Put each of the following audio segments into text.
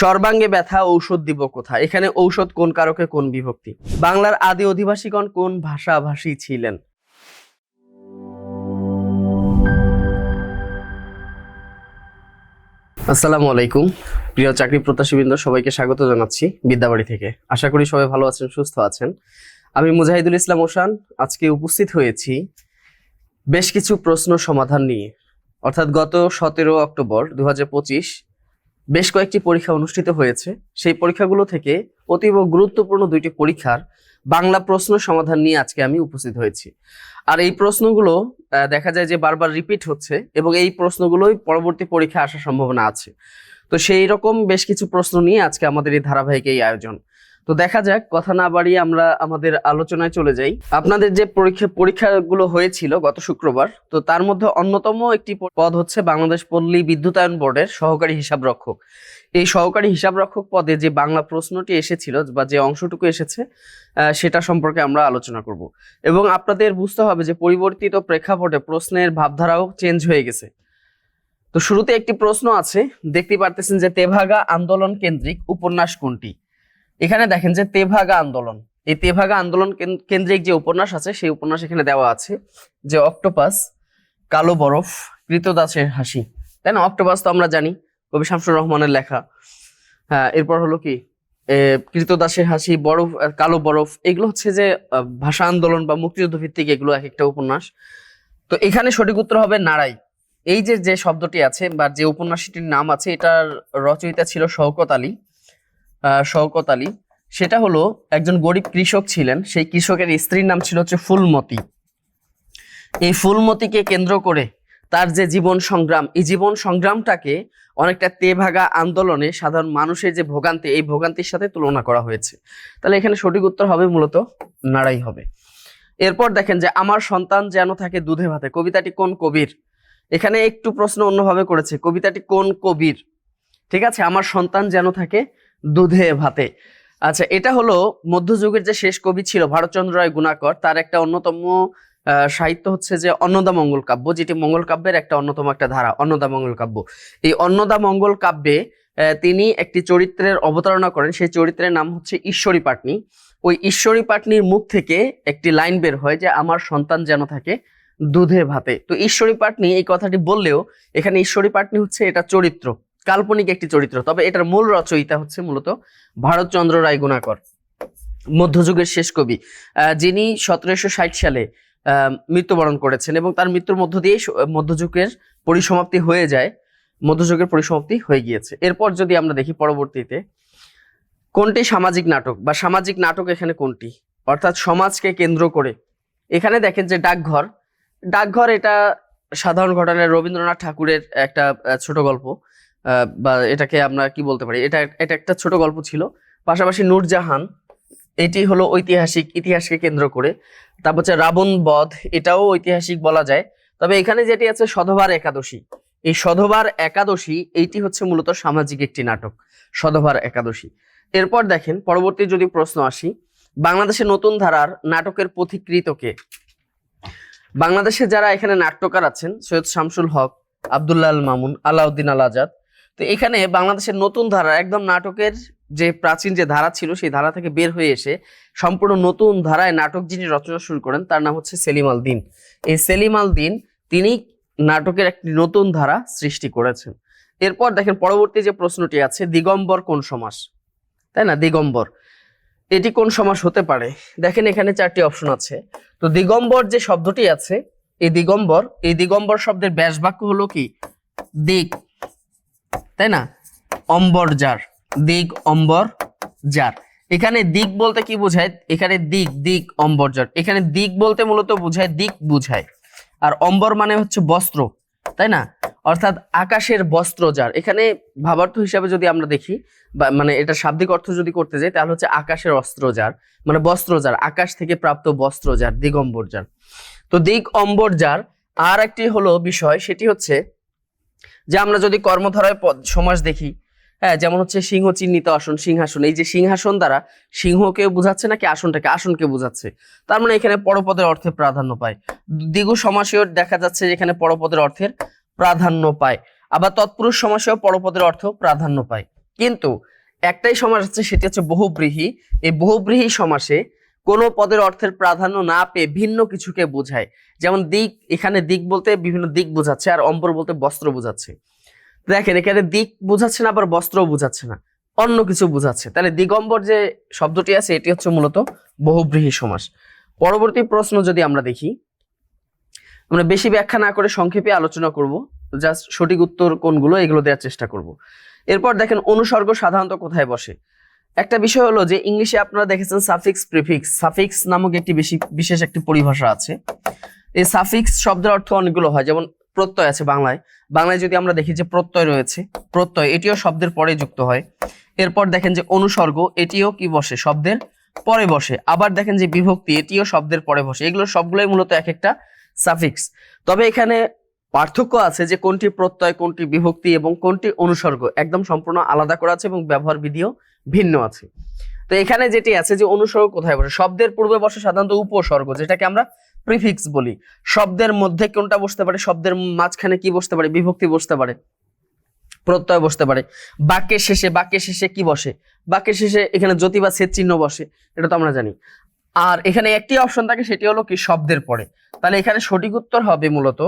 সর্বাঙ্গে ব্যথা ঔষধ দিব কোথা এখানে ঔষধ কোন কারকে, কোন বিভক্তি? বাংলার আদি অধিবাসীগণ কোন ভাষাভাষী ছিলেন? আসসালামু আলাইকুম। প্রিয় চাকরি প্রত্যাশীবৃন্দ, সবাইকে স্বাগত জানাচ্ছি বিদ্যাবাড়ি থেকে। আশা করি সবাই ভালো আছেন, সুস্থ আছেন। আমি মুজাহিদুল ইসলাম ওশান। আজকে উপস্থিত হয়েছি বেশ কিছু প্রশ্ন সমাধান নিয়ে। অর্থাৎ গত সতেরো অক্টোবর দু হাজার পঁচিশ বেশ কয়েকটি পরীক্ষা অনুষ্ঠিত হয়েছে। সেই পরীক্ষাগুলো থেকে অতীব গুরুত্বপূর্ণ দুইটি পরীক্ষার বাংলা প্রশ্ন সমাধান নিয়ে আজকে আমি উপস্থিত হয়েছি। আর এই প্রশ্নগুলো দেখা যায় যে বারবার রিপিট হচ্ছে এবং এই প্রশ্নগুলোই পরবর্তী পরীক্ষা আসার সম্ভাবনা আছে। তো সেই রকম বেশ কিছু প্রশ্ন নিয়ে আজকে আমাদের এই ধারাবাহিক এই আয়োজন। তো দেখা যাক, কথা না বাড়িয়ে আমরা আমাদের আলোচনায় চলে যাই। আপনাদের যে পরীক্ষা, পরীক্ষাগুলো হয়েছিল গত শুক্রবার, তো তার মধ্যে অন্যতম একটি পদ হচ্ছে বাংলাদেশ পল্লী বিদ্যুতায়ন বোর্ডের সহকারী হিসাবরক্ষক এই সহকারী হিসাবরক্ষক পদে যে বাংলা প্রশ্নটি এসেছিল বা যে অংশটুকু এসেছে সেটা সম্পর্কে আমরা আলোচনা করব। এবং আপনাদের বুঝতে হবে যে পরিবর্তিত প্রেক্ষাপটে প্রশ্নের ভাবধারাও চেঞ্জ হয়ে গেছে। তো শুরুতে একটি প্রশ্ন আছে, দেখতে পারতেছেন যে তেভাগা আন্দোলন কেন্দ্রিক উপন্যাস কোনটি? এখানে দেখেন যে তেভাগা আন্দোলন। এই তেভাগা আন্দোলন কেন- কেন্দ্রিক যে উপন্যাস আছে, সেই উপন্যাস এখানে দেওয়া আছে যে অক্টোপাস, কালো বরফ, কৃতদাসের হাসি। তাই না? অক্টোপাস তো আমরা জানি, কবি শামসুর রহমানের লেখা। হ্যাঁ এরপর হলো কি? কৃতদাসের হাসি, বরফ কালো বরফ, এগুলো হচ্ছে যে ভাষা আন্দোলন বা মুক্তিযুদ্ধ ভিত্তিক এগুলো এক একটা উপন্যাস। তো এখানে সঠিক উত্তর হবে নারাই। এই যে যে শব্দটি আছে বা যে উপন্যাসটির নাম আছে, এটার রচয়িতা ছিল শওকত আলী। শওকত আলী। সেটা হলো একজন গরিব কৃষক ছিলেন। সেই কৃষকের স্ত্রীর নাম ছিল হচ্ছে ফুলমতি। এই ফুলমতিকে কেন্দ্র করে তার যে জীবন সংগ্রাম, এই জীবন সংগ্রামটাকে অনেকটা তেভাগা আন্দোলনে সাধারণ মানুষের যে ভোগান্তি, এই ভোগান্তির সাথে তুলনা করা হয়েছে। তাহলে এখানে সঠিক উত্তর হবে মূলত নাড়াই হবে। এরপর দেখেন যে, আমার সন্তান যেন থাকে দুধে ভাতে। কবিতাটি কোন কবির? এখানে একটু প্রশ্ন অন্যভাবে করেছে। কবিতাটি কোন কবির? ঠিক আছে, আমার সন্তান যেন থাকে দুধে ভাতে। আচ্ছা এটা হলো মধ্যযুগের যে শেষ কবি ছিল ভারতচন্দ্র রায় গুণাকর, তার একটা অন্যতম সাহিত্য হচ্ছে যে অন্নদা মঙ্গল কাব্য, যেটি মঙ্গল কাব্যের একটা অন্যতম একটা ধারা, অন্নদা মঙ্গল কাব্য। এই অন্নদা মঙ্গল কাব্যে তিনি একটি চরিত্রের অবতারণা করেন, সেই চরিত্রের নাম হচ্ছে ঈশ্বরী পাটনি। ওই ঈশ্বরী পাটনির মুখ থেকে একটি লাইন বের হয় যে, আমার সন্তান যেন থাকে দুধে ভাতে। তো ঈশ্বরী পাটনি এই কথাটি বললেও, এখানে ঈশ্বরী পাটনি হচ্ছে এটা চরিত্র। কাল্পনিক একটি চরিত্র। তবে এটার মূল রচয়িতা হচ্ছে মূলত ভারতচন্দ্র রায় গুণাকর মধ্যযুগের শেষ কবি যিনি সতেরোশো ষাট সালে মৃত্যুবরণ করেছেন এবং তার মৃত্যুর মধ্য দিয়ে মধ্যযুগের পরিসমাপ্তি হয়ে যায়, মধ্যযুগের পরিসমাপ্তি হয়ে গিয়েছে। এরপর যদি আমরা দেখি পরবর্তীতে, কোনটি সামাজিক নাটক বা সামাজিক নাটক এখানে কোনটি? অর্থাৎ সমাজকে কেন্দ্র করে। এখানে দেখেন যে ডাকঘর ডাকঘর এটা সাধারণ ঘটনায় রবীন্দ্রনাথ ঠাকুরের একটা ছোট গল্প। বা এটাকে আমরা কি বলতে পারি? এটা এটা একটা ছোট গল্প ছিল। পাশাপাশি নূরজাহান, এটি হলো ঐতিহাসিক, ইতিহাসকে কেন্দ্র করে। তারপর হচ্ছে রাবণ বধ, এটাও ঐতিহাসিক বলা যায়। তবে এখানে যেটি আছে, সধবার একাদশী। এই সধবার একাদশী, এইটি হচ্ছে মূলত সামাজিক একটি নাটক, সধবার একাদশী। এরপর দেখেন, পরবর্তী যদি প্রশ্ন আসি বাংলাদেশের নতুন ধারার নাটকের পথিকৃতকে বাংলাদেশে যারা এখানে নাট্যকার আছেন, সৈয়দ শামসুল হক, আবদুল্লাহ মামুন, আলাউদ্দিন আল আজাদ তো এখানে বাংলাদেশের নতুন ধারা, একদম নাটকের যে প্রাচীন যে ধারা ছিল, সেই ধারা থেকে বের হয়ে এসে সম্পূর্ণ নতুন ধারায় নাটক যিনি রচনা শুরু করেন, তার নাম হচ্ছে সেলিম আল দিন। এই সেলিম আল দিন তিনি নাটকের একটি নতুন ধারা সৃষ্টি করেছেন। এরপর দেখেন পরবর্তী যে প্রশ্নটি আছে, দিগম্বর কোন সমাস? তাই না? দিগম্বর। এটি কোন সমাস হতে পারে? দেখেন এখানে চারটি অপশন আছে। তো দিগম্বর যে শব্দটি আছে, এই দিগম্বর এই দিগম্বর শব্দের ব্যাস বাক্য হলো কি? দিক তাই না? অম্বর যার দিক অম্বর যার এখানে দিক বলতে কি বোঝায়? এখানে দিক দিক অম্বর যার এখানে দিক বলতে মূলত বোঝায় দিক বোঝায়। আর অম্বর মানে হচ্ছে বস্ত্র, তাই না? অর্থাৎ আকাশের বস্ত্র যার এখানে ভাবার্থ হিসাবে যদি আমরা দেখি, বা মানে এটা শাব্দিক অর্থ যদি করতে যাই, তাহলে হচ্ছে আকাশের অস্ত্র যার মানে বস্ত্র যার আকাশ থেকে প্রাপ্ত বস্ত্র যার দিগম্বর যার তো দিক অম্বর যার আর একটি হলো বিষয়, সেটি হচ্ছে যে আমরা যদি কর্মধারায় পদ, সমাস দেখি হ্যাঁ যেমন হচ্ছে সিংহ চিহ্নিত আসন, সিংহাসন, এই যে সিংহাসন দ্বারা সিংহকে বোঝাচ্ছে নাকি আসনটাকে? আসনকে বোঝাচ্ছে। তার মানে এখানে পরপদের অর্থে প্রাধান্য পায়। দ্বিগু সমাসেও দেখা যাচ্ছে যে এখানে পরপদের অর্থের প্রাধান্য পায়। আবার তৎপুরুষ সমাসেও পরপদের অর্থ প্রাধান্য পায়। কিন্তু একটাই সমাস আছে, সেটি হচ্ছে বহুব্রীহি। এই বহুব্রীহি সমাসে কোনো পদের অর্থের প্রাধান্য না পেয়ে ভিন্ন কিছুকে বোঝায়। যেমন দিক, এখানে দিক বলতে বিভিন্ন দিক বোঝাচ্ছে আর অম্বর বলতে বস্ত্র বোঝাচ্ছে। দেখেন, এখানে দিক বোঝাচ্ছে না, আবার বস্ত্র বোঝাচ্ছে না। অন্য কিছু বোঝাচ্ছে। তাহলে দিগম্বর যে শব্দটি আছে, এটি হচ্ছে মূলত বহুব্রীহি সমাস। পরবর্তী প্রশ্ন যদি আমরা দেখি, আমরা বেশি ব্যাখ্যা না করে সংক্ষেপে আলোচনা করব। জাস্ট সঠিক উত্তর কোনগুলো, এগুলো দেওয়ার চেষ্টা করব। এরপর দেখেন, অনুসর্গ সাধারণত কোথায় বসে? একটা বিষয় হলো যে ইংলিশে আপনারা দেখেছেন সাফিক্স প্রিফিক্স। সাফিক্স নামক একটি বেশি বিশেষ একটি পরিভাষা আছে। এই সাফিক্স শব্দের অর্থ অনেকগুলো হয়, যেমন প্রত্যয় আছে বাংলায়। বাংলায় যদি আমরা দেখি যে প্রত্যয় রয়েছে, প্রত্যয় এটিও শব্দের পরে যুক্ত হয়। এরপর দেখেন যে অনুসর্গ, এটিও কি বসে? শব্দের পরে বসে। আবার দেখেন যে বিভক্তি, এটিও শব্দের পরে বসে। এগুলো সবগুলোই মূলত এক একটা সাফিক্স। তবে এখানে পার্থক্য আছে যে কোনটি প্রত্যয়, কোনটি বিভক্তি এবং কোনটি অনুসর্গ। একদম সম্পূর্ণ আলাদা করা আছে এবং ব্যবহার বিধিও ভিন্ন আছে। তো এখানে যেটি আছে যে অনুসর্গ কোথায় বসে? শব্দের পূর্বে বসে সাধারণত উপসর্গ, যেটাকে আমরা প্রিফিক্স বলি। শব্দের মধ্যে কোনটা বসতে পারে? শব্দের মাঝখানে কি বসতে পারে? বিভক্তি বসতে পারে। প্রত্যয় বসতে পারে। বাক্যের শেষে বাক্যের শেষে কি বসে? বাক্যের শেষে এখানে জ্যোতি বা সেচ চিহ্ন বসে, এটা তো আমরা জানি। আর এখানে একটি অপশন থাকে, সেটি হলো কি? শব্দের পরে। তাহলে এখানে সঠিক উত্তর হবে মূলত,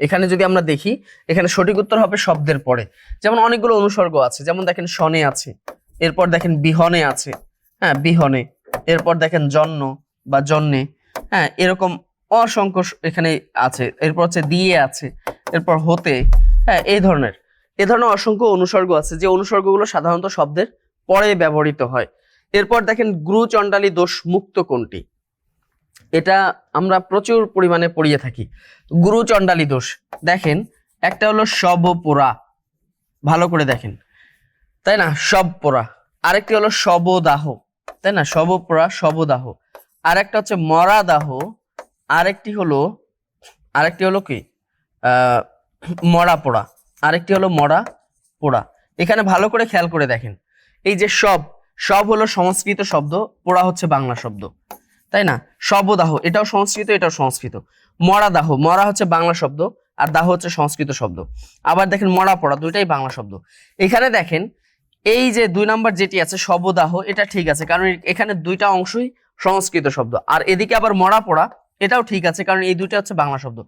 এখানে যদি আমরা দেখি, এখানে সঠিক উত্তর হবে শব্দের পরে। যেমন অনেকগুলো অনুসর্গ আছে, যেমন দেখেন শনে আছে। এরপর দেখেন বিহনে আছে। হ্যাঁ বিহনে। এরপর দেখেন জন্য বা জন্যে। হ্যাঁ এরকম অসংখ্য এখানে আছে। এরপর হচ্ছে দিয়ে আছে। এরপর হতে। হ্যাঁ এই ধরনের। এ ধরনের অসংখ্য অনুসর্গ আছে যে অনুসর্গগুলো সাধারণত শব্দের পরে ব্যবহৃত হয়। এরপর দেখেন গুরু চণ্ডালী দোষ মুক্ত কোনটি? এটা আমরা প্রচুর পরিমাণে পড়িয়ে থাকি। গুরু চণ্ডালী দোষ। দেখেন, একটা হলো সব পোড়া ভালো করে দেখেন। তাই না? সব পোড়া আরেকটি হলো শবদাহ তাই না? শব পোড়া শবদাহ আরেকটা হচ্ছে মরা দাহ আরেকটি হলো আরেকটি হলো কি? মরা পোড়া আরেকটি হলো মরা পোড়া এখানে ভালো করে খেয়াল করে দেখেন। এই যে সব সব হলো সংস্কৃত শব্দ, পোড়া হচ্ছে বাংলা শব্দ। তাই না? শবদাহ এটাও সংস্কৃত এটাও সংস্কৃত। মরা দাহ মরা হচ্ছে বাংলা শব্দ, আর দাহ হচ্ছে সংস্কৃত শব্দ। আবার দেখেন মরা পড়া দুইটাই বাংলা শব্দ। এখানে দেখেন এই যে দুই নাম্বার যেটি আছে, শবদাহ, এটা ঠিক আছে, কারণ এখানে দুইটা অংশই সংস্কৃত শব্দ। আর এদিকে আবার মরা পড়া, এটাও ঠিক আছে, কারণ এই দুইটা হচ্ছে বাংলা শব্দ।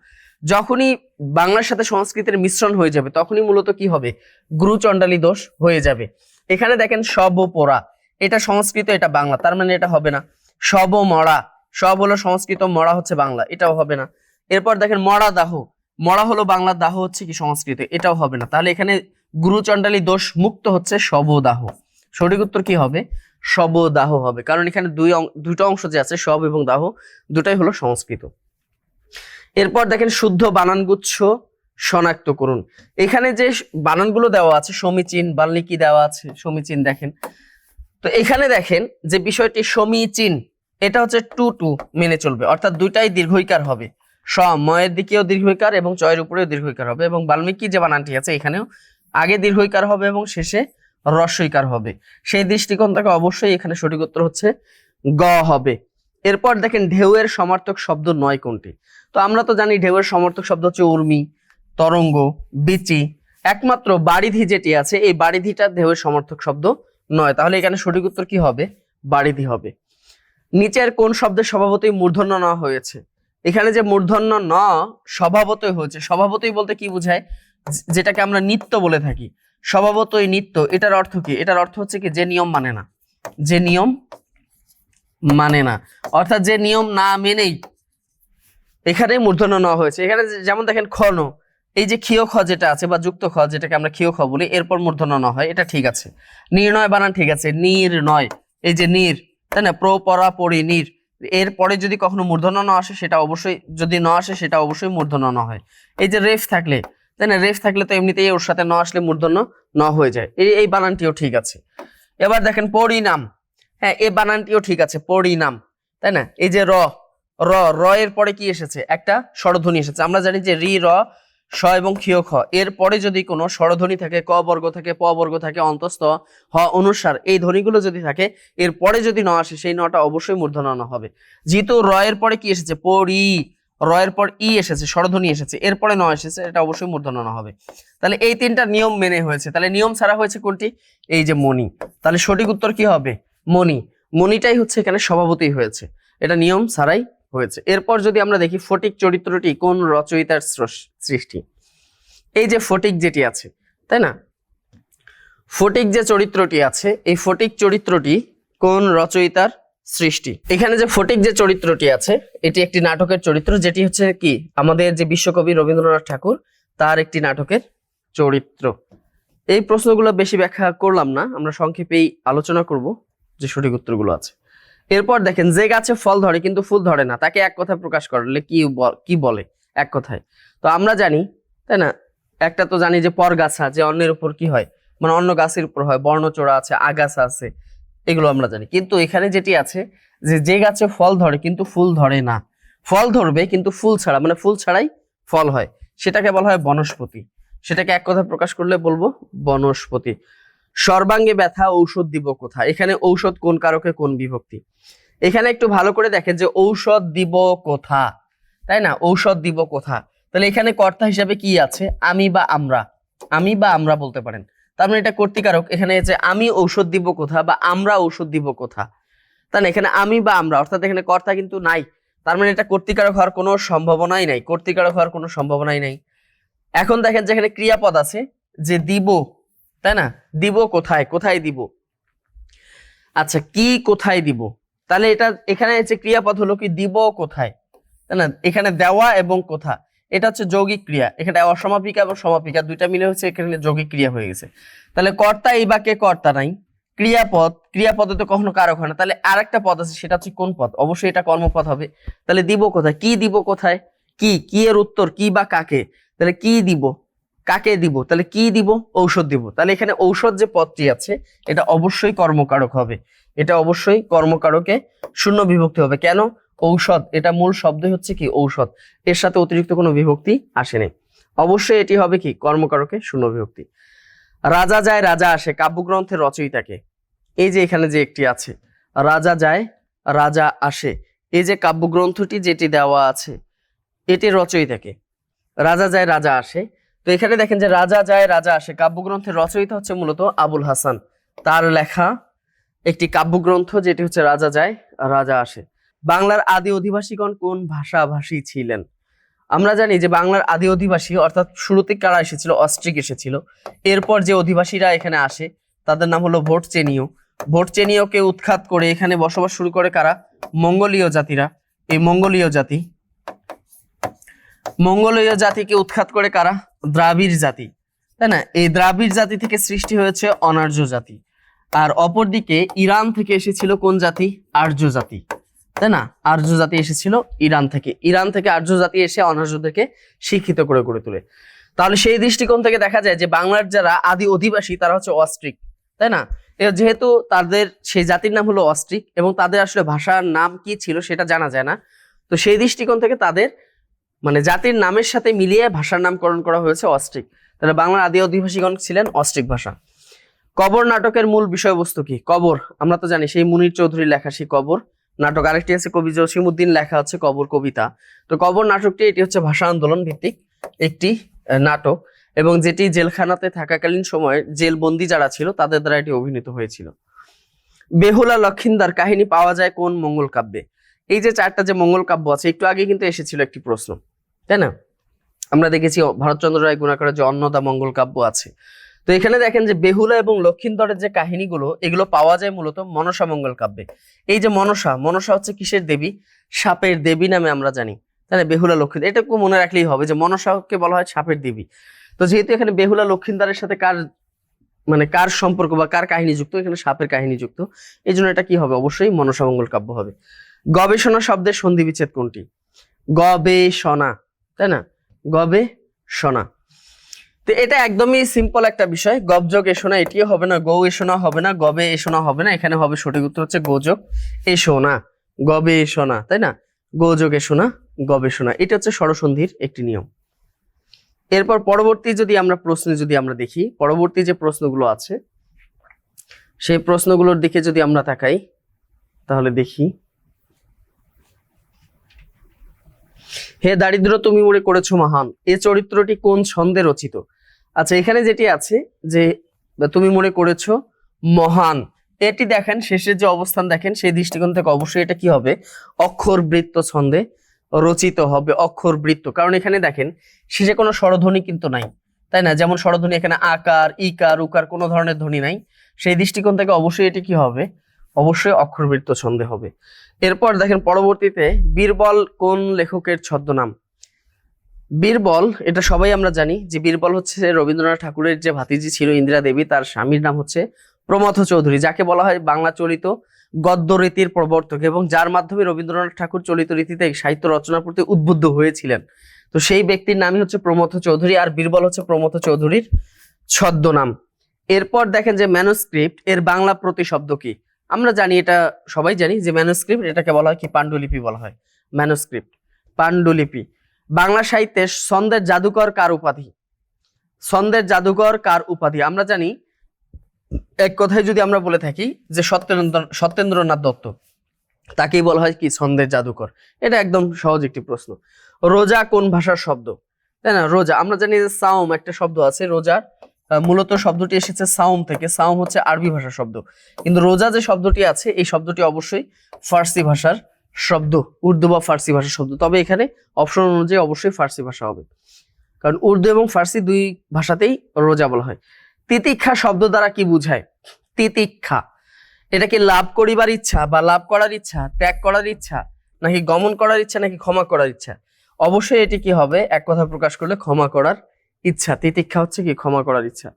যখনই বাংলার সাথে সংস্কৃতের মিশ্রণ হয়ে যাবে, তখনই মূলত কি হবে? গুরুচণ্ডালী দোষ হয়ে যাবে। এখানে দেখেন সব পোড়া এটা সংস্কৃত, এটা বাংলা, তার মানে এটা হবে না। সব মরা সব হলো সংস্কৃত, মরা হচ্ছে বাংলা, এটাও হবে না। এরপর দেখেন মরা দাহ মরা হলো বাংলা দাহ হচ্ছে কি সংস্কৃত, এটাও হবে না। তাহলে এখানে গুরুচণ্ডালী দোষ মুক্ত হচ্ছে শবদাহ। সঠিক উত্তর কি হবে? শবদাহ হবে। কারণ এখানে দুই দুটো অংশ যে আছে সব এবং দাহ, দুটাই হলো সংস্কৃত। এরপর দেখেন শুদ্ধ বানানগুচ্ছ শনাক্ত করুন। এখানে যে বানানগুলো দেওয়া আছে, সমীচীন, বাল্মীকি দেওয়া আছে, সমীচীন দেখেন। তো এখানে দেখেন যে বিষয়টি সমীচীন, এটা হচ্ছে টু টু মেনে চলবে। অর্থাৎ দুইটাই দীর্ঘইকার হবে। স ময়ের দিকেও দীর্ঘইকার এবং চয়ের উপরেও দীর্ঘইকার হবে এবং বাল্মীকি যে বানানটি আছে, এখানেও আগে দীর্ঘইকার হবে এবং শেষে রস্বইকার হবে। সেই দৃষ্টিকোণ থেকে অবশ্যই এখানে সঠিক উত্তর হচ্ছে গ হবে। এরপর দেখেন ঢেউয়ের সমার্থক শব্দ নয় কোনটি? তো আমরা তো জানি ঢেউয়ের সমার্থক শব্দ হচ্ছে উর্মি, তরঙ্গ, বিচি। একমাত্র বাড়িধি যেটি আছে, এই বাড়িধিটা ঢেউয়ের সমার্থক শব্দ নয়। তাহলে এখানে সঠিক উত্তর কি হবে? বাড়িধি হবে। নিচের কোন শব্দের স্বভাবতই মূর্ধন্য ন হয়েছে। এখানে যে মূর্ধন্য ন স্বভাবতই হয়েছে। স্বভাবতই বলতে কি বোঝায়? যেটাকে আমরা নিত্য বলে থাকি। স্বভাবতই নিত্য। এটার অর্থ কি? এটার অর্থ হচ্ছে কি, যে নিয়ম মানে না। যে নিয়ম মানে না। অর্থাৎ যে নিয়ম না মেনেই এখানে মূর্ধন্য ন হয়েছে। এখানে যেমন দেখেন ক্ষণ। এই যে ক্ষীয় খ যেটা আছে বা যুক্ত খ, যেটাকে আমরা ক্ষীয় খ বলি, এরপর মূর্ধন্য ন হয়। এটা ঠিক আছে। নির্ণয় বানান ঠিক আছে। নির্ণয়। এই যে নির, তাই না? প্র, পরা, পরি, নির। এর পরে যদি কখনো মূর্ধন্য ন আসে, সেটা অবশ্যই যদি ন আসে, সেটা অবশ্যই মূর্ধন্য ন হয়। এই যে রেফ থাকলে তাই না, রেফ থাকলে তো এমনিতেই ওর সাথে ন আসলে মূর্ধন্য ন হয়ে যায়। এই এই বানানটিও ঠিক আছে। এবার দেখেন পরিণাম। হ্যাঁ এই বানানটিও ঠিক আছে, পরিণাম। তাই না? এই যে র র র এর পরে কি এসেছে? একটা স্বরধ্বনি এসেছে। আমরা জানি যে রি, র স এবং ক্ষীয় খ। এর পরে যদি কোনো স্বরধ্বনি থাকে, ক বর্গ থাকে, প বর্গ থাকে, অন্তস্থ, হ অনুসার, এই ধ্বনিগুলো যদি থাকে, এর পরে যদি ন আসে, সেই নটা অবশ্যই মূর্ধন্য হবে। যেহেতু র এর পরে কি এসেছে? পরি র এর পর ই এসেছে, স্বরধ্বনি এসেছে, এরপরে ন এসেছে, এটা অবশ্যই মূর্ধন্য ন হবে। তাহলে এই তিনটা নিয়ম মেনে হয়েছে। তাহলে নিয়ম ছাড়া হয়েছে কোনটি? এই যে মণি। তাহলে সঠিক উত্তর কি হবে? মণি। মণিটাই হচ্ছে এখানে স্বভাবতই হয়েছে। এটা নিয়ম ছাড়াই হয়েছে। এরপর যদি আমরা দেখি ফটিক চরিত্রটি কোন রচয়িতার সৃষ্টি? এই যে ফটিক যেটি আছে, তাই না? ফটিক যে চরিত্রটি আছে, এই ফটিক চরিত্রটি কোন রচয়িতার সৃষ্টি। এখানে যে ফটিক যে চরিত্রটি আছে, এটি একটি নাটকের চরিত্র, যেটি হচ্ছে কি, আমাদের যে বিশ্বকবি রবীন্দ্রনাথ ঠাকুর, তার একটি নাটকের চরিত্র। এই প্রশ্নগুলো বেশি ব্যাখ্যা করলাম না, আমরা সংক্ষেপেই আলোচনা করব যে সঠিক উত্তরগুলো আছে। এরপর দেখেন, যে গাছে ফল ধরে কিন্তু ফুল ধরে না, তাকে এক কথায় প্রকাশ করলে কি কি বলে এক কথায়? তো আমরা জানি, তাই না? একটা তো জানি যে পরগাছা, যে অন্যের উপর কি হয়? মানে অন্য গাছের উপর হয় বর্ণচোড়া আছে, আগাছা আছে। এগুলো আমরা জানি। কিন্তু এখানে যেটি আছে যে যে গাছে ফল ধরে কিন্তু ফুল ধরে না। ফল ধরবে কিন্তু ফুল ছাড়া মানে ফুল ছাড়াই ফল হয়। সেটাকে বলা হয় বনস্পতি। সেটাকে এক কথা প্রকাশ করলে বলব বনস্পতি। সর্বাঙ্গে ব্যথা ঔষধ দিব কোথায়? এখানে ঔষধ কোন কারকে, কোন বিভক্তি? এখানে একটু ভালো করে দেখেন যে, ঔষধ দিব কোথা? তাই না? ঔষধ দিব কোথা? তাহলে এখানে কর্তা হিসাবে কি আছে? আমি বা আমরা। আমি বা আমরা বলতে পারেন। তার মানে এটা কর্তিকারক। এখানে যে আমি ঔষধ দিব কোথা বা আমরা ঔষধ দিব কোথা? তাই না এখানে আমি বা আমরা, অর্থাৎ এখানে কর্তা কিন্তু নাই। তার মানে এটা কর্তিকারক হওয়ার কোনো সম্ভাবনাই নাই। কর্তিকারক হওয়ার কোনো সম্ভাবনাই নাই। এখন দেখেন যেখানে ক্রিয়াপদ আছে যে দিব, তাই না? দিব কোথায়? কোথায় দিব? আচ্ছা কি কোথায় দিব? তাহলে এটা এখানে যে ক্রিয়াপদ হলো কি দিব কোথায়? তাই না? এখানে দেওয়া এবং কোথা। এটা হচ্ছে যৌগিক ক্রিয়া। এখানে অসমাপিকা এবং সমাপিকা দুইটা মিলে হচ্ছে এখানে যৌগিক ক্রিয়া হয়ে গেছে। তাহলে কর্তা এই বাক্যে কর্তা নাই। ক্রিয়াপদ, ক্রিয়াপদে তো কখনো কারক হয় না। তাহলে আরেকটা পদ আছে, সেটা হচ্ছে কোন পদ? অবশ্যই এটা কর্মপদ হবে। তাহলে দিব কোথায়? কি দিব কোথায়? কি? কি এর উত্তর? কি বা কাকে? তাহলে কি দিব? কাকে দিব? তাহলে কি দিব? ঔষধ দিব। তাহলে এখানে ঔষধ যে পদটি আছে, এটা অবশ্যই কর্মকারক হবে। এটা অবশ্যই কর্মকারকে শূন্য বিভক্তি হবে। কেন? ঔষধ, এটা মূল শব্দ হচ্ছে কি ঔষধ। এর সাথে অতিরিক্ত কোনো বিভক্তি আসেনি। অবশ্যই এটি হবে কি কর্মকারকে শূন্য বিভক্তি। রাজা যায়, রাজা আসে, কাব্যগ্রন্থের রচয়িতাকে। এই যে এখানে যে একটি আছে, রাজা যায়, রাজা আসে। এই যে কাব্যগ্রন্থটি যেটি দেওয়া আছে, এটি রচয়িতাকে। রাজা যায়, রাজা আসে। তো এখানে দেখেন যে রাজা যায়, রাজা আসে, কাব্যগ্রন্থের রচয়িতা হচ্ছে মূলত আবুল হাসান। তার লেখা একটি কাব্যগ্রন্থ যেটি হচ্ছে রাজা যায়, রাজা আসে। বাংলার আদি অধিবাসীগণ কোন ভাষাভাষী ছিলেন? আমরা জানি যে বাংলার আদি অধিবাসী, অর্থাৎ শুরুতে কারা এসেছিল? অস্ট্রিক এসেছিল। এরপর যে অধিবাসীরা এখানে আসে, তাদের নাম হলো ভোটচেনীয়। ভোটচেনীয়কে উৎখাত করে এখানে বসবাস শুরু করে কারা? মঙ্গোলীয় জাতিরা। এই মঙ্গোলীয় জাতি, মঙ্গোলীয় জাতিকে উৎখাত করে কারা? দ্রাবিড় জাতি। তাই না? এই দ্রাবিড় জাতি থেকে সৃষ্টি হয়েছে অনার্য জাতি। আর অপরদিকে ইরান থেকে এসেছিল কোন জাতি? আর্য জাতি। তাই না? আর্য জাতি এসেছিল ইরান থেকে। ইরান থেকে আর্য জাতি এসে অনার্যদেরকে শিক্ষিত করে গড়ে তোলে। তাহলে সেই দৃষ্টিকোণ থেকে দেখা যায় যে বাংলার যারা আদি অধিবাসী, তারা হচ্ছে অস্ট্রিক, তাই না? যেহেতু তাদের, সেই জাতির নাম হলো অস্ট্রিক এবং তাদের আসলে ভাষার নাম কি ছিল সেটা জানা যায় না। তো সেই দৃষ্টিকোণ থেকে তাদের মানে জাতির নামের সাথে মিলিয়ে ভাষার নামকরণ করা হয়েছে অস্ট্রিক। তাহলে বাংলার আদি অধিবাসীগণ ছিলেন অস্ট্রিক ভাষা। কবর নাটকের মূল বিষয়বস্তু কি? কবর, আমরা তো জানি সেই মুনির চৌধুরীর লেখা সেই কবর। নাটক আরেকটি আছে, কবি জসিমুদ্দিন লেখা আছে কবর কবিতা। তো কবর নাটকটি, এটি হচ্ছে ভাষা আন্দোলন ভিত্তিক একটি নাটক এবং যেটি জেলখানাতে থাকাকালীন সময়ে জেলবন্দি যারা ছিল, তাদের দ্বারা এটি অভিনীত হয়েছিল। বেহুলা লক্ষিন্দার কাহিনী পাওয়া যায় কোন মঙ্গল কাব্যে? এই যে চারটা যে মঙ্গল কাব্য আছে, একটু আগে কিন্তু এসেছিল একটি প্রশ্ন, তাই না? আমরা দেখেছি, ভরতচন্দ্র রায় গুণাকরের যে অন্নদা মঙ্গল কাব্য আছে তো এখানে দেখেন যে বেহুলা এবং লক্ষিন্দরের যে কাহিনীগুলো, এগুলো পাওয়া যায় মূলত মনসা মঙ্গল কাব্যে। এই যে মনসা মনসা হচ্ছে কিসের দেবী? সাপের দেবী নামে আমরা জানি। না বেহুলা লক্ষিন্দর, এটা মনে রাখলেই হবে যে মনসাকে বলা হয় সাপের দেবী। তো যেহেতু এখানে বেহুলা লক্ষিন্দারের সাথে কার মানে কার সম্পর্ক বা কার কাহিনী যুক্ত, এখানে সাপের কাহিনী যুক্ত, এই জন্য এটা কি হবে? অবশ্যই মনসা মঙ্গল কাব্য হবে। গবেষণা শব্দের সন্ধি বিচ্ছেদ কোনটি? গবেষণা, তাই না? গবেষণা। তো এটা একদমই সিম্পল একটা বিষয়। গবযোগ এসোনা এটিও হবে না, গৌ এসোনা হবে না, গবে এসোনা হবে না, এখানে হবে সঠিক উত্তর হচ্ছে গোযোগ এসোনা গবে এসোনা তাই না? গোযোগ এসোনা গবেষণা এটা হচ্ছে স্বরসন্ধির একটি নিয়ম। এরপর পরবর্তী যদি আমরা প্রশ্নে যদি আমরা দেখি, পরবর্তী যে প্রশ্নগুলো আছে, সেই প্রশ্নগুলোর দিকে যদি আমরা তাকাই, তাহলে দেখি। হে দারিদ্র, তুমি মনে করেছ মহান, এ চরিত্রটি কোন ছন্দে রচিত? আচ্ছা এখানে যেটি আছে যে, তুমি মনে করেছ, মহান। এটি দেখেন, শেষের যে অবস্থান দেখেন, সেই দৃষ্টিকোণ থেকে অবশ্যই এটা কি হবে? অক্ষর বৃত্ত ছন্দে রচিত হবে, অক্ষর বৃত্ত। কারণ এখানে দেখেন, শেষে কোনো স্বরধ্বনি কিন্তু নাই, তাই না? যেমন স্বরধ্বনি এখানে আকার, ইকার, উকার, কোনো ধরনের ধ্বনি নাই। সেই দৃষ্টিকোণ থেকে অবশ্যই এটি কি হবে? অবশ্যই অক্ষরবৃত্ত ছন্দে হবে। এরপর দেখেন, পরবর্তীতে বীরবল কোন লেখকের ছদ্মনাম? বীরবল, এটা সবাই আমরা জানি যে বীরবল হচ্ছে রবীন্দ্রনাথ ঠাকুরের যে ভাতিজি ছিল ইন্দিরা দেবী, তার স্বামীর নাম হচ্ছে প্রমথ চৌধুরী, যাকে বলা হয় বাংলা চলিত গদ্য রীতির প্রবর্তক এবং যার মাধ্যমে রবীন্দ্রনাথ ঠাকুর চলিত রীতিতে সাহিত্য রচনার প্রতি উদ্বুদ্ধ হয়েছিলেন। তো সেই ব্যক্তির নামই হচ্ছে প্রমথ চৌধুরী আর বীরবল হচ্ছে প্রমথ চৌধুরীর ছদ্মনাম। এরপর দেখেন যে ম্যানুস্ক্রিপ্ট এর বাংলা প্রতিশব্দ কি? আমরা জানি, এটা সবাই জানি যে ম্যানুস্ক্রিপ্ট এটাকে বলা হয় কি? পাণ্ডুলিপি বলা হয়। ম্যানুস্ক্রিপ্ট পাণ্ডুলিপি। বাংলা সাহিত্যে ছন্দের জাদুকর কার উপাধি? ছন্দের জাদুকর কার উপাধি? আমরা জানি, এক কথায় যদি আমরা বলে থাকি যে সত্যেন্দ্র, সত্যেন্দ্রনাথ দত্ত, তাকেই বলা হয় কি ছন্দের জাদুকর? এটা একদম সহজ একটি প্রশ্ন। রোজা কোন ভাষার শব্দ? তাই না? রোজা, আমরা জানি যে সাওম একটা শব্দ আছে রোজার মূলত শব্দটি এসেছে সাওম থেকে। সাওম হচ্ছে আরবি ভাষার শব্দ। কিন্তু রোজা যে শব্দটি আছে, এই শব্দটি অবশ্যই ফার্সি ভাষার শব্দ, উর্দু বা ফার্সি ভাষার শব্দ। তবে এখানে অপশন অনুযায়ী অবশ্যই ফার্সি ভাষা হবে। কারণ উর্দু এবং ফার্সি দুই ভাষাতেই রোজা বলা হয়। তিতিক্ষা শব্দ দ্বারা কি বুঝায়? তিতিক্ষা। এটা কি লাভ করিবার ইচ্ছা বা লাভ করার ইচ্ছা, ত্যাগ করার ইচ্ছা, নাকি গমন করার ইচ্ছা, নাকি ক্ষমা করার ইচ্ছা? অবশ্যই এটি কি হবে? এক কথা প্রকাশ করলে ক্ষমা করার ইচ্ছা। তিতিক্ষা হচ্ছে কি? ক্ষমা করার ইচ্ছা।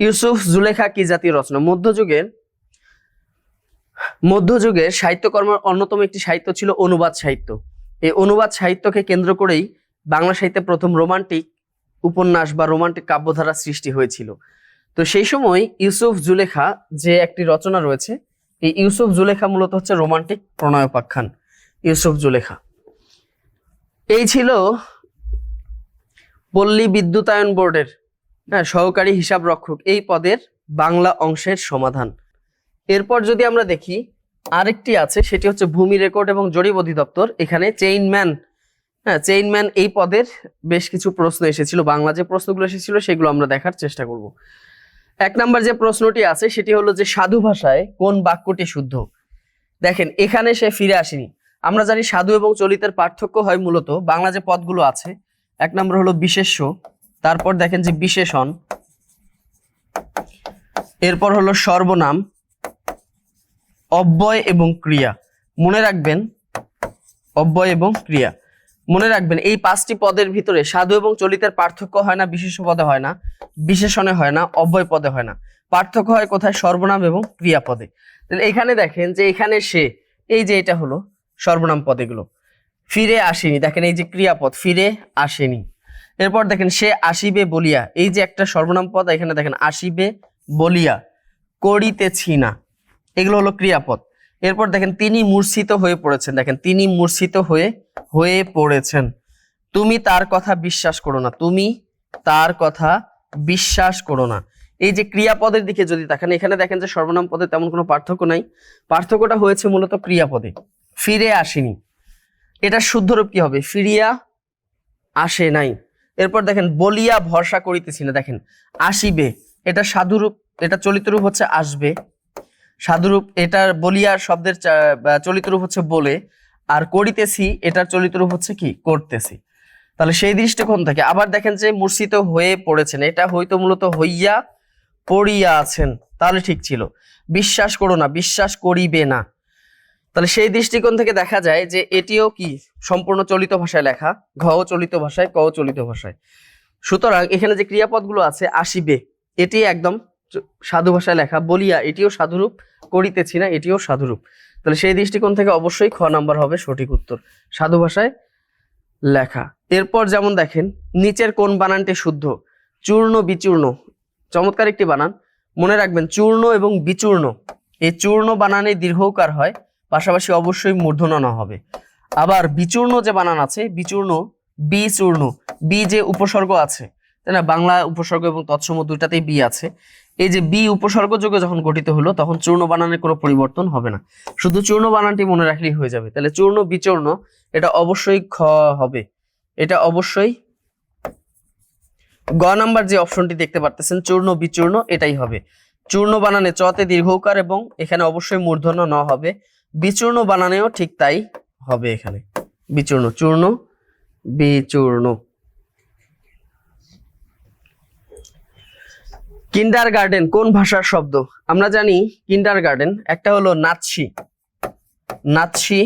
ইউসুফ জুলেখা কি জাতীয় রচনা? মধ্যযুগের মধ্যযুগের সাহিত্যকর্মের অন্যতম একটি সাহিত্য ছিল অনুবাদ সাহিত্য। এই অনুবাদ সাহিত্যকে কেন্দ্র করেই বাংলা সাহিত্যে প্রথম রোমান্টিক উপন্যাস বা রোমান্টিক কাব্যধারা সৃষ্টি হয়েছিল। তো সেই সময় ইউসুফ জুলেখা যে একটি রচনা রয়েছে, এই ইউসুফ জুলেখা মূলত হচ্ছে রোমান্টিক প্রণয়োপাখ্যান, ইউসুফ জুলেখা। এই ছিল পল্লী বিদ্যুতায়ন বোর্ডের হ্যাঁ সহকারী হিসাব রক্ষক এই পদের বাংলা অংশের সমাধান। এরপর যদি আমরা দেখি, আরেকটি আছে, সেটি হচ্ছে ভূমি রেকর্ড এবং জরিপ অধিদপ্তর। এখানে চেইনম্যান হ্যাঁ চেইনম্যান এই পদের বেশ কিছু প্রশ্ন এসেছিল, বাংলা যে প্রশ্নগুলো এসেছিল সেগুলো আমরা দেখার চেষ্টা করব। এক নাম্বার যে প্রশ্নটি আছে, সেটি হলো যে সাধু ভাষায় কোন বাক্যটি শুদ্ধ? দেখেন, এখানে সে ফিরে আসেনি। আমরা জানি সাধু এবং চলিতের পার্থক্য হয় মূলত, বাংলা যে পদগুলো আছে, এক নম্বর হলো বিশেষ্য, তারপর দেখেন যে বিশেষণ, এরপর হলো সর্বনাম অব্যয় এবং ক্রিয়া। মনে রাখবেন, অব্যয় এবং ক্রিয়া। মনে রাখবেন, এই পাঁচটি পদের ভিতরে সাধু এবং চলিতের পার্থক্য হয় না, বিশেষ পদে হয় না, বিশেষণে হয় না, অব্যয় পদে হয় না। পার্থক্য হয় কোথায়? সর্বনাম এবং ক্রিয়া পদে। তাহলে এখানে দেখেন যে এখানে সে, এই যে এটা হলো সর্বনাম পদেগুলো। ফিরে আসেনি, দেখেন এই যে ক্রিয়াপদ ফিরে আসেনি। এরপর দেখেন, সে আসিবে বলিয়া, এই যে একটা সর্বনাম পদ, এখানে দেখেন, আসিবে বলিয়া, করিতেছি না। এগুলো হলো ক্রিয়াপদ। এরপর দেখেন, তিনি মূর্ছিত হয়ে পড়েছেন। দেখেন, তিনি মূর্ছিত হয়ে হয়ে পড়েছেন। তুমি তার কথা বিশ্বাস করো না। তুমি তার কথা বিশ্বাস করো না। এই যে ক্রিয়াপদের দিকে যদি দেখেন এখানে দেখেন যে সর্বনাম পদে তেমন কোনো পার্থক্য নাই। পার্থক্যটা হয়েছে মূলত ক্রিয়াপদে। ফিরে আসেনি। এটা শুদ্ধ রূপ কি হবে? ফিরিয়া আসে নাই। এরপর দেখেন, বলিয়া ভরসা করিতেছি না। দেখেন, আসিবে। এটা সাধুরূপ, এটা চলিত রূপ হচ্ছে আসবে। সাধুরূপ, এটার বলিয়ার শব্দের চলিত রূপ হচ্ছে বলে, আর করিতেছি, এটার চলিত রূপ হচ্ছে কি? করতেছি। তাহলে সেই দৃষ্টিকোণ থেকে, আবার দেখেন যে মূর্ছিত হয়ে পড়েছেন, এটা হয়তো মূলত হইয়া পড়িয়া আছেন তাহলে ঠিক ছিল। বিশ্বাস করো না, বিশ্বাস করিবে না। তাহলে সেই দৃষ্টিকোণ থেকে দেখা যায় যে এটিও কি? সম্পূর্ণ চলিত ভাষায় লেখা ঘ চলিত ভাষায় ক চলিত ভাষায়। সুতরাং এখানে যে ক্রিয়াপদগুলো আছে, আসিবে, এটি একদম সাধু ভাষায় লেখা বলিয়া এটিও সাধুরূপ, করিতেছি না, এটিও সাধুরূপ। তাহলে সেই দৃষ্টিকোণ থেকে অবশ্যই খ নাম্বার হবে সঠিক উত্তর, সাধু ভাষায় লেখা। এরপর যেমন দেখেন, নিচের কোন বানানটি শুদ্ধ? চূর্ণ, বিচূর্ণ। চমৎকার একটি বানান। মনে রাখবেন, চূর্ণ এবং বিচূর্ণ। এই চূর্ণ বানানে দীর্ঘকার হয়, পাশাপাশি অবশ্যই মূর্ধন্য না হবে। আবার বিচূর্ণ যে বানান আছে, বিচূর্ণ বিচূর্ণ, বি যে উপসর্গ আছে, তাই না? বাংলা উপসর্গ এবং তৎসম দুইটাতেই বি আছে। এই যে বি উপসর্গ যোগে যখন গঠিত হলো, তখন চূর্ণ বানানের কোনো পরিবর্তন হবে না। শুধু চূর্ণ বানানটি মনে রাখলেই হয়ে যাবে। তাহলে চূর্ণ বিচূর্ণ, এটা অবশ্যই খ হবে। এটা অবশ্যই গ নাম্বার যে অপশনটি দেখতে পারতেছেন, চূর্ণ বিচূর্ণ, এটাই হবে। চূর্ণ বানানে চতে দীর্ঘকার এবং এখানে অবশ্যই মূর্ধন্য ন হবে। বিচূর্ণ বানানেও ঠিক তাই হবে এখানে। বিচূর্ণ, চূর্ণ, বিচূর্ণ। কিন্ডার গার্ডেন কোন ভাষার শব্দ? আমরা জানি কিন্ডার গার্ডেন একটা হলো নাৎসি। নাৎসি,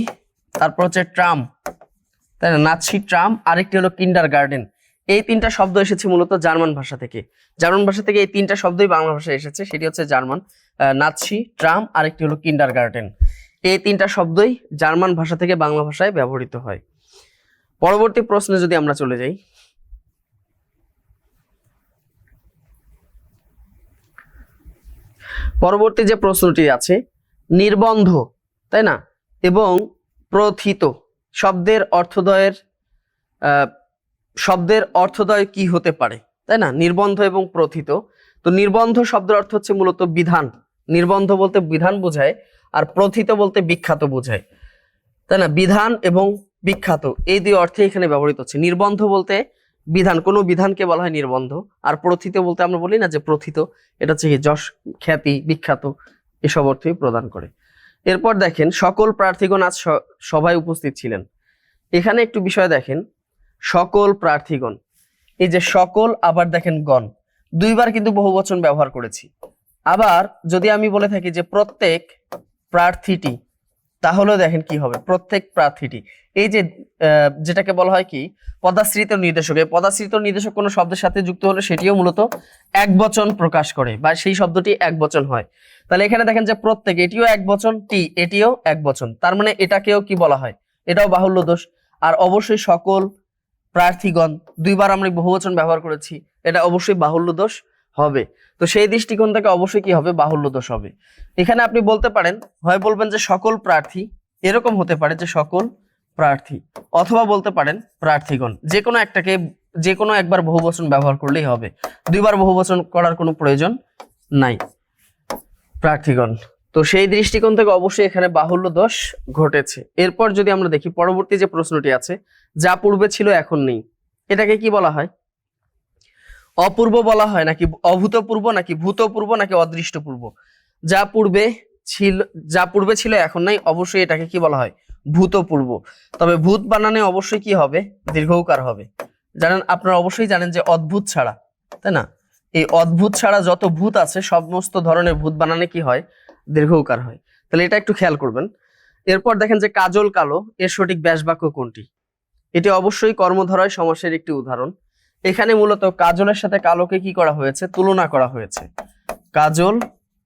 তারপর হচ্ছে ট্রাম। তাই না? নাৎসি, ট্রাম, আরেকটি হলো কিন্ডার গার্ডেন এই তিনটা শব্দ এসেছে মূলত জার্মান ভাষা থেকে। জার্মান ভাষা থেকে এই তিনটা শব্দই বাংলা ভাষায় এসেছে, সেটি হচ্ছে জার্মান। নাৎসি, ট্রাম, আরেকটি হলো কিন্ডার গার্ডেন এই তিনটা শব্দই জার্মান ভাষা থেকে বাংলা ভাষায় ব্যবহৃত হয়। পরবর্তী প্রশ্নে যদি আমরা চলে যাই পরবর্তী যে প্রশ্নটি আছে, নির্বন্ধ, তাই না? এবং প্রথিত, শব্দের অর্থদয়ের শব্দের অর্থদয় কি হতে পারে? তাই না? নির্বন্ধ এবং প্রথিত। তো নির্বন্ধ শব্দের অর্থ হচ্ছে মূলত বিধান। নির্বন্ধ বলতে বিধান বোঝায়, আর প্রথিত বলতে বিখ্যাত বোঝায়। তাই না? বিধান এবং বিখ্যাত, এই দুই অর্থে এখানে ব্যবহৃত হচ্ছে। নির্বন্ধ বলতে বিধান, কোনো বিধানকে বলা হয় নির্বন্ধ। আর প্রথিত বলতে আমরা বলি না যে প্রথিত, এটা হচ্ছে যশ, খ্যাতি, বিখ্যাত, এসব অর্থই প্রদান করে। এরপর দেখেন, সকল প্রার্থীগণ আজ সভায় উপস্থিত ছিলেন। এখানে একটু বিষয় দেখেন, সকল প্রার্থীগণ, এই যে সকল, আবার দেখেন গণ, দুইবার কিন্তু বহু বচন ব্যবহার করেছি। আবার যদি আমি বলে থাকি যে প্রত্যেক প্রার্থীটি তাহলেও দেখেন কি হবে। প্রত্যেক প্রার্থীটি, এই যে যেটাকে বলা হয় কি, পদাশ্রিত নির্দেশক, এই পদাশ্রিত নির্দেশক কোনো শব্দের সাথে যুক্ত হলে সেটিও মূলত এক বচন প্রকাশ করে বা সেই শব্দটি এক বচন হয়। তাহলে এখানে দেখেন যে প্রত্যেক, এটিও এক বচন টি, এটিও এক বচন তার মানে এটাকেও কি বলা হয়? এটাও বাহুল্য দোষ। আর অবশ্যই সকল প্রার্থীগণ, দুইবার আমরা বহুবচন ব্যবহার করেছি, এটা অবশ্যই বাহুল্য দোষ। হবে। তো সেই দৃষ্টিকোণ থেকে অবশ্যই কি হবে? বাহুল্য দোষ হবে। এখানে আপনি বলতে পারেন, হয় বলবেন যে সকল প্রার্থী, এরকম হতে পারে যে সকল প্রার্থী, অথবা বলতে পারেন প্রার্থীগণ। যে কোনো একটাকে, যে কোনো একবার বহুবচন ব্যবহার করলেই হবে। দুইবার বহুবচন করার কোনো প্রয়োজন নাই। প্রার্থীগণ, তো সেই দৃষ্টিকোণ থেকে অবশ্যই এখানে বাহুল্য দোষ ঘটেছে। এরপর যদি আমরা দেখি, পরবর্তী যে প্রশ্নটি আছে, যা পূর্বে ছিল, এখন নেই। এটাকে কি বলা হয়? অপূর্ব বলা হয় নাকি অভূতপূর্ব নাকি ভূতপূর্ব নাকি অদৃষ্টপূর্ব? যা পূর্বে ছিল, যা পূর্বে ছিল, এখন নাই। অবশ্যই এটাকে কি বলা হয়? ভূতপূর্ব। তবে ভূত বানানে অবশ্যই কি হবে? দীর্ঘকার হবে। জানেন, আপনারা অবশ্যই জানেন যে অদ্ভুত ছাড়া, তাই না? এই অদ্ভুত ছাড়া যত ভূত আছে, সমস্ত ধরনের ভূত বানানে কি হয়? দীর্ঘকার হয়। তাহলে এটা একটু খেয়াল করবেন। এরপর দেখেন যে কাজল কালো, এর সঠিক ব্যাসবাক্য কোনটি? এটি অবশ্যই কর্মধারয় সমাসের একটি উদাহরণ। এখানে মূলত কাজলের সাথে কালোকে কি করা হয়েছে? তুলনা করা হয়েছে। কাজল,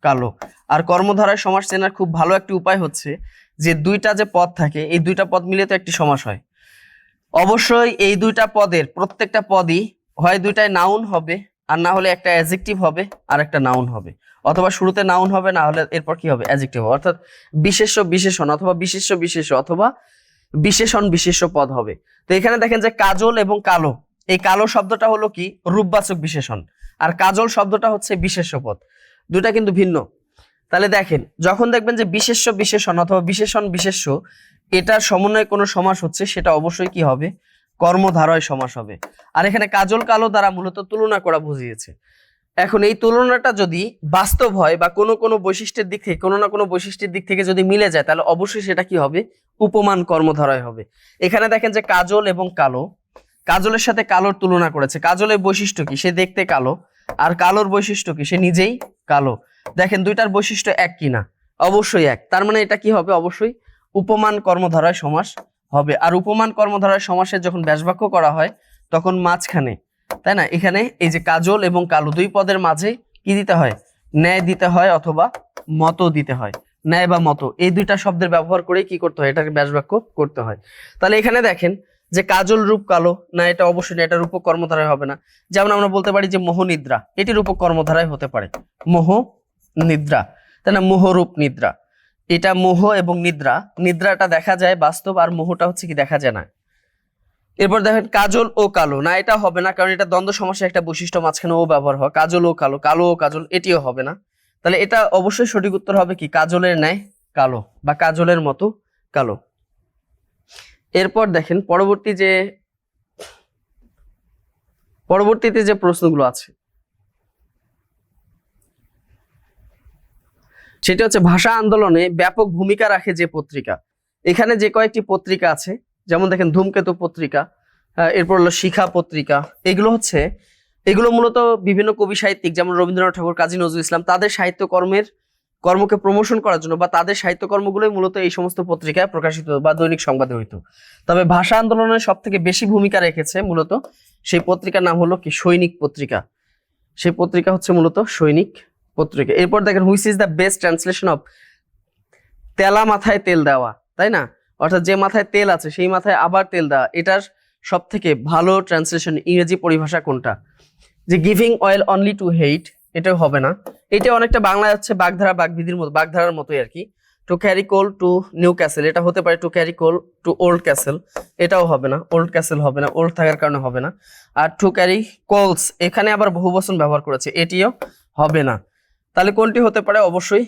কালো। আর কর্মধারায় সমাস চেনার খুব ভালো একটি উপায় হচ্ছে যে দুইটা যে পদ থাকে, এই দুইটা পদ মিলে তো একটি সমাস হয়। অবশ্যই এই দুইটা পদের, প্রত্যেকটা পদই হয় দুইটাই নাউন হবে, আর না হলে একটা অ্যাজেক্টিভ হবে, আর একটা নাউন হবে। অথবা শুরুতে নাউন হবে, না হলে এরপর কি হবে? অ্যাজেক্টিভ হবে। অর্থাৎ বিশেষ্য, বিশেষণ, অথবা বিশেষ্য বিশেষ অথবা বিশেষণ, বিশেষ্য পদ হবে। তো এখানে দেখেন যে কাজল এবং কালো এই কালো শব্দটা হলো কি? রূপবাচক বিশেষণ। আর কাজল শব্দটা হচ্ছে বিশেষ্য পদ দুটা কিন্তু ভিন্ন। তাহলে দেখেন, যখন দেখবেন যে বিশেষ্য বিশেষণ অথবা বিশেষণ বিশেষ্য, এটার সমন্বয়ে কোনো সমাস হচ্ছে, সেটা অবশ্যই কি হবে? কর্মধারয় সমাস হবে। আর এখানে কাজল কালো দ্বারা মূলত তুলনা করা বুঝিয়েছে। এখন এই তুলনাটা যদি বাস্তব হয় বা কোনো কোনো বৈশিষ্ট্যের দিক থেকে, কোনো না কোনো বৈশিষ্ট্যের দিক থেকে যদি মিলে যায়, তাহলে অবশ্যই সেটা কি হবে? উপমান কর্মধারয় হবে। এখানে দেখেন যে কাজল এবং কালো কাজলের সাথে কালোর তুলনা করেছে। কাজলের বৈশিষ্ট্য কি? সে দেখতে কালো। আর কালোর বৈশিষ্ট্য কি? সে নিজেই কালো। দেখেন, দুইটার বৈশিষ্ট্য এক কিনা অবশ্যই এক। তার মানে এটা কি হবে? অবশ্যই উপমান কর্মধারায় সমাস হবে। আর উপমান কর্মধারায় সমাসের যখন ব্যাসবাক্য করা হয়, তখন মাঝখানে, তাই না? এখানে এই যে কাজল এবং কালো দুই পদের মাঝে কি দিতে হয়? ন্যায় দিতে হয় অথবা মত দিতে হয়। ন্যায় বা মত। এই দুইটা শব্দের ব্যবহার করে কি করতে হয়? এটাকে ব্যাসবাক্য করতে হয়। তাহলে এখানে দেখেন যে কাজল রূপ কালো, না, এটা অবশ্যই না, এটা রূপক কর্মধারায় হবে না। যেমন আমরা বলতে পারি যে মোহ নিদ্রা এটি রূপক কর্মধারায় হতে পারে। মোহ নিদ্রা তাই না? মোহরূপ নিদ্রা। এটা মোহ এবং নিদ্রা, নিদ্রাটা দেখা যায় বাস্তব আর মোহটা হচ্ছে কি দেখা যায় না। এরপর দেখেন, কাজল ও কালো। না, এটা হবে না, কারণ এটা দ্বন্দ্ব সমস্যা একটা বৈশিষ্ট্য, মাঝখানে ও ব্যবহার হয়। কাজল ও কালো কালো ও কাজল, এটিও হবে না। তাহলে এটা অবশ্যই সঠিক উত্তর হবে কি? কাজলের ন্যায় কালো বা কাজলের মতো কালো। এরপর দেখেন পরবর্তী যে, পরবর্তীতে যে প্রশ্নগুলো আছে, সেটা হচ্ছে ভাষা আন্দোলনে ব্যাপক ভূমিকা রাখে যে পত্রিকা। এখানে যে কয়েকটি পত্রিকা আছে, যেমন দেখেন ধূমকেতু পত্রিকা এরপর হলো শিখা পত্রিকা, এগুলো হচ্ছে, এগুলো মূলত বিভিন্ন কবি সাহিত্যিক যেমন রবীন্দ্রনাথ ঠাকুর, কাজী নজরুল ইসলাম, তাদের সাহিত্যকর্মের কর্মকে প্রমোশন করার জন্য বা তাদের সাহিত্যকর্মগুলোই মূলত এই সমস্ত পত্রিকায় প্রকাশিত বা দৈনিক সংবাদে হইত। তবে ভাষা আন্দোলনের সব থেকে বেশি ভূমিকা রেখেছে মূলত সেই পত্রিকার নাম হলো কি? সৈনিক পত্রিকা। সেই পত্রিকা হচ্ছে মূলত সৈনিক পত্রিকা। এরপর দেখেন which is the best translation of তেলা মাথায় তেল দেওয়া, তাই না? অর্থাৎ যে মাথায় তেল আছে, সেই মাথায় আবার তেল দেওয়া, এটার সব থেকে ভালো ট্রান্সলেশন ইংরেজি পরিভাষা কোনটা? যে giving oil only to hate এটাও হবে না। এটা অনেকটা বাংলায় হচ্ছে বাগধারা বাগবিধির মতো বাগধারার মতোই আর কি। To carry coal to Newcastle এটা হতে পারে to carry coal to old castle এটাও হবে না। ওল্ড ক্যাসেল হবে না ওল্ড থাকার কারণে হবে না। আর টু ক্যারি কোলস এখানে আবার বহু বচন ব্যবহার করেছে, এটিও হবে না। তাহলে কোনটি হতে পারে? অবশ্যই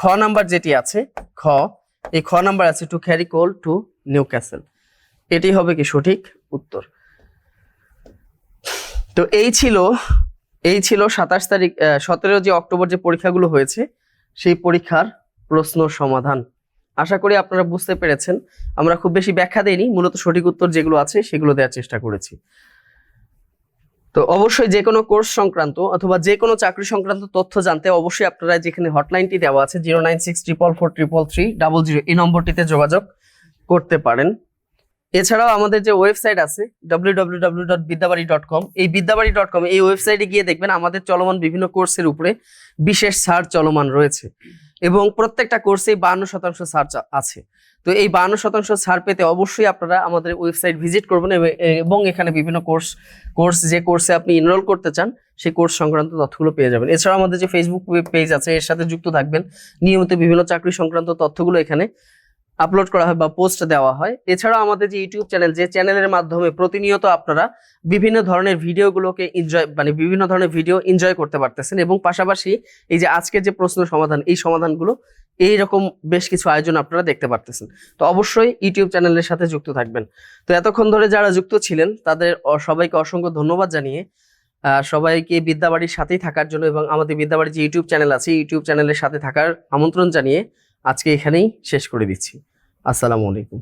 খ নাম্বার যেটি আছে, খ, এই খ নাম্বার আছে to carry coal to Newcastle এটি হবে কি সঠিক উত্তর। তো এই ছিল এই ছিল সাতাশ তারিখ সতেরো যে অক্টোবর যে পরীক্ষাগুলো হয়েছে, সেই পরীক্ষার প্রশ্ন সমাধান। আশা করি আপনারা বুঝতে পেরেছেন। আমরা খুব বেশি ব্যাখ্যা দেইনি, মূলত সঠিক উত্তর যেগুলো আছে সেগুলো দেওয়ার চেষ্টা করেছি। তো অবশ্যই যে কোনো কোর্স সংক্রান্ত অথবা যে কোনো চাকরি সংক্রান্ত তথ্য জানতে অবশ্যই আপনারা যেখানে হটলাইনটি দেওয়া আছে, zero nine six, triple four, triple three, double zero, এই নম্বরটিতে যোগাযোগ করতে পারেন। এছাড়াও আমাদের যে ওয়েবসাইট আছে ডাব্লিউ এই বিদ্যাবাড়ি ডট কম এই ওয়েবসাইটে গিয়ে দেখবেন আমাদের চলমান বিভিন্ন কোর্সের উপরে বিশেষ ছাড় চলমান রয়েছে এবং প্রত্যেকটা কোর্সেই বান্ন শতাংশ ছাড় আছে। তো এই বান্ন শতাংশ ছাড় পেতে অবশ্যই আপনারা আমাদের ওয়েবসাইট ভিজিট করবেন এবং এখানে বিভিন্ন কোর্স কোর্স যে কোর্সে আপনি এনরোল করতে চান, সেই কোর্স সংক্রান্ত তথ্যগুলো পেয়ে যাবেন। এছাড়াও আমাদের যে ফেসবুক পেজ আছে, এর সাথে যুক্ত থাকবেন। নিয়মিত বিভিন্ন চাকরি সংক্রান্ত তথ্যগুলো এখানে আপলোড করা হয় বা পোস্ট দেওয়া হয়। এছাড়াও আমাদের যে ইউটিউব চ্যানেল যে চ্যানেলের মাধ্যমে প্রতিনিয়ত আপনারা বিভিন্ন ধরনের ভিডিওগুলোকে এনজয় মানে বিভিন্ন ধরনের ভিডিও এনজয় করতে পারতেছেন এবং পাশাপাশি এই যে আজকের যে প্রশ্ন সমাধান, এই সমাধানগুলো এই রকম বেশ কিছু আয়োজন আপনারা দেখতে পারতেছেন। তো অবশ্যই ইউটিউব চ্যানেলের সাথে যুক্ত থাকবেন। তো এতক্ষণ ধরে যারা যুক্ত ছিলেন, তাদের সবাইকে অসংখ্য ধন্যবাদ জানিয়ে সবাইকে বিদ্যাবাড়ির সাথেই থাকার জন্য এবং আমাদের বিদ্যাবাড়ির যে ইউটিউব চ্যানেল আছে ইউটিউব চ্যানেলের সাথে থাকার আমন্ত্রণ জানিয়ে আজকে এখানেই শেষ করে দিচ্ছি। আসসালামু আলাইকুম।